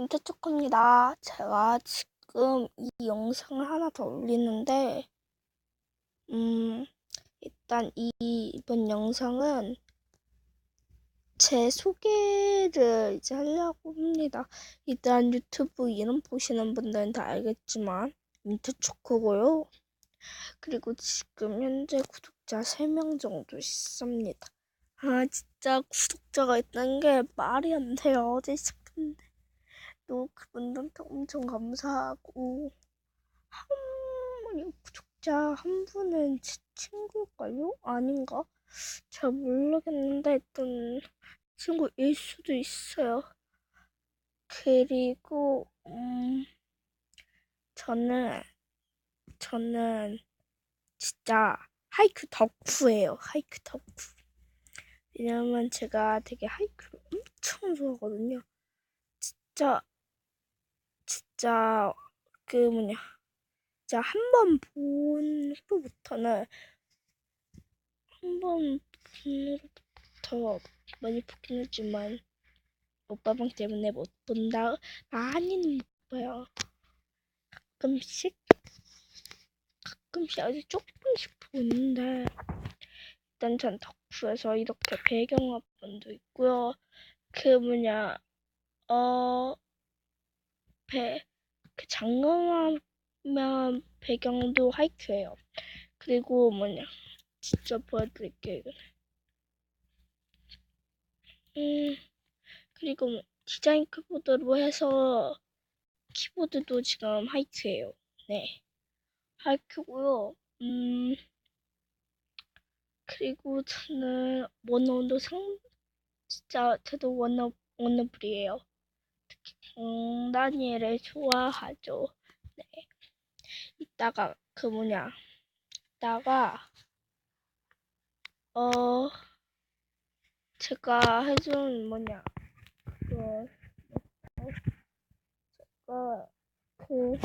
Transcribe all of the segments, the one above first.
민트초코입니다. 제가 지금 이 영상을 하나 더 올리는데, 음, 일단 이, 이번 영상은 제 소개를 이제 하려고 합니다. 일단 유튜브 이름 보시는 분들은 다 알겠지만, 민트초코고요. 그리고 지금 현재 구독자 3명 정도 있습니다. 아, 진짜 구독자가 있다는 게 말이 안 돼요. 어제 시작했는데. 또 그분들한테 엄청 감사하고 한 분이 구독자 한 분은 제 친구일까요? 아닌가? 잘 모르겠는데 일단 친구일 수도 있어요. 그리고 음 저는 저는 진짜 하이큐 덕후예요. 하이큐 덕후. 왜냐면 제가 되게 하이큐를 엄청 좋아하거든요. 진짜 진짜 그 뭐냐 진짜 한 번 본 후부터는 한 번 본 후부터 많이 보긴 했지만 오빠방 때문에 못 본다 많이는 못 봐요. 가끔씩 가끔씩 아주 조금씩 보는데 일단 전 덕후에서 이렇게 배경화면도 있고요. 그 뭐냐 어 배, 그 장엄하면 배경도 하이큐예요. 그리고 뭐냐, 직접 보여드릴게요. 음, 그리고 뭐 디자인 키보드로 해서 키보드도 지금 하이큐예요. 네. 하이큐고요. 음, 그리고 저는 원어도 상, 진짜 저도 원어, 원어불이에요. 특히 공다니엘을 좋아하죠. 네. 이따가 그 뭐냐, 이따가 어 제가 해준 뭐냐 그 제가 그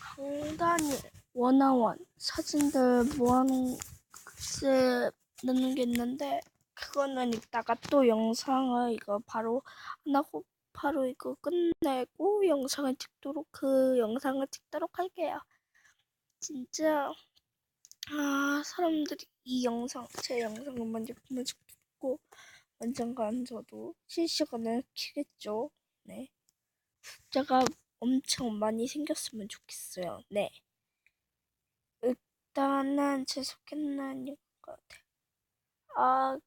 강다니엘 원아원 사진들 모아놓은 글쎄 넣는 게 있는데 그거는 이따가 또 영상을 이거 바로 안 하고 바로 이거 끝내고 영상을 찍도록 그 영상을 찍도록 할게요. 진짜 아 사람들이 이 영상 제 영상을 먼저 보면 좋겠고 언젠간 저도 실시간을 키겠죠. 네. 숫자가 엄청 많이 생겼으면 좋겠어요. 네. 일단은 제 소개는 이거 같아요. 아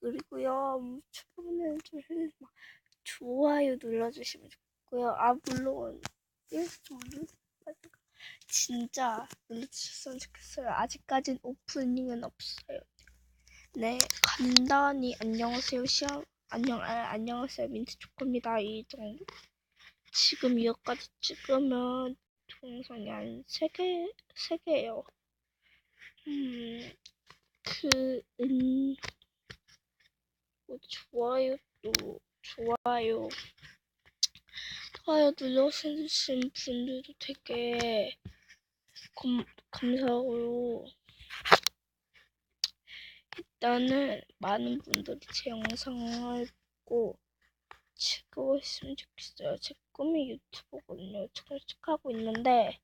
그리고요 주변에 좀 좋아요 눌러주시면 좋고요. 아 물론 일좀 진짜 눌러주셨으면 좋겠어요. 아직까진 오프닝은 없어요. 네 간단히 안녕하세요 시험 안녕 아, 안녕하세요 민트 초코입니다 이 정도 지금 이거까지 찍으면 동영상이 한 세 개, 세 개예요. 음, 그, 음, 뭐 좋아요도, 좋아요. 좋아요 눌러주신 분들도 되게 감, 감사하고요. 일단은 많은 분들이 제 영상을 보고 즐거웠으면 좋겠어요. 제 꿈이 유튜버거든요. 정식하고 있는데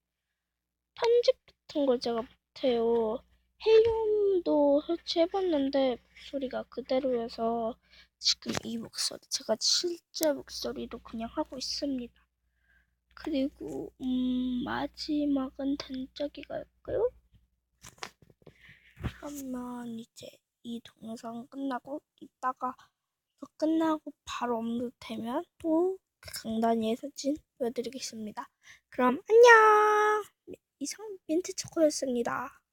편집 같은 걸 제가 못해요. 헬륨 도 설치해봤는데 목소리가 그대로여서 지금 이 목소리 제가 실제 목소리로 그냥 하고 있습니다. 그리고 음 마지막은 된짝이갈까요? 그러면 이제 이 동영상 끝나고 이따가 이거 끝나고 바로 업로드되면 또 강단위의 사진 보여드리겠습니다. 그럼 안녕! 이상 민트 초코였습니다.